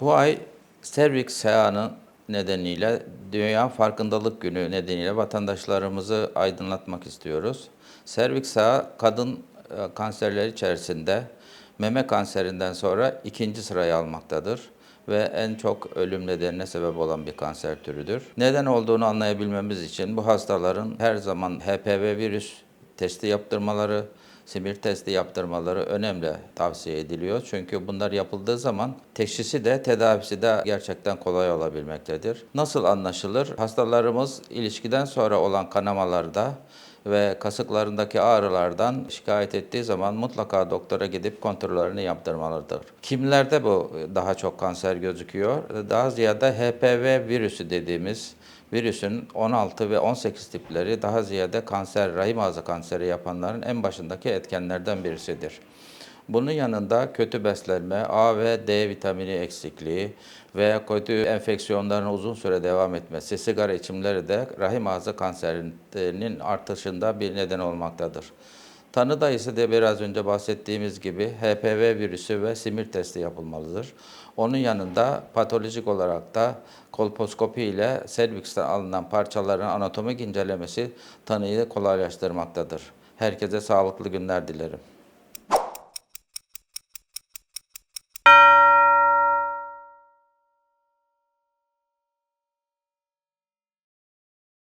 Bu ay Serviks SEA'nın nedeniyle Dünya Farkındalık Günü nedeniyle vatandaşlarımızı aydınlatmak istiyoruz. Serviks SEA kadın e, kanserleri içerisinde meme kanserinden sonra ikinci sırayı almaktadır ve en çok ölüm nedenine sebep olan bir kanser türüdür. Neden olduğunu anlayabilmemiz için bu hastaların her zaman HPV virüs testi yaptırmaları, simir testi yaptırmaları önemli tavsiye ediliyor. Çünkü bunlar yapıldığı zaman teşhisi de tedavisi de gerçekten kolay olabilmektedir. Nasıl anlaşılır? Hastalarımız ilişkiden sonra olan kanamalarda ve kasıklarındaki ağrılardan şikayet ettiği zaman mutlaka doktora gidip kontrollerini yaptırmalıdır. Kimlerde bu daha çok kanser gözüküyor? Daha ziyade HPV virüsü dediğimiz virüsün 16 ve 18 tipleri daha ziyade kanser, rahim ağzı kanseri yapanların en başındaki etkenlerden birisidir. Bunun yanında kötü beslenme, A ve D vitamini eksikliği ve kötü enfeksiyonların uzun süre devam etmesi, sigara içimleri de rahim ağzı kanserinin artışında bir neden olmaktadır. Tanı dayısı da biraz önce bahsettiğimiz gibi HPV virüsü ve simir testi yapılmalıdır. Onun yanında patolojik olarak da kolposkopi ile serviksten alınan parçaların anatomik incelemesi tanıyı kolaylaştırmaktadır. Herkese sağlıklı günler dilerim. you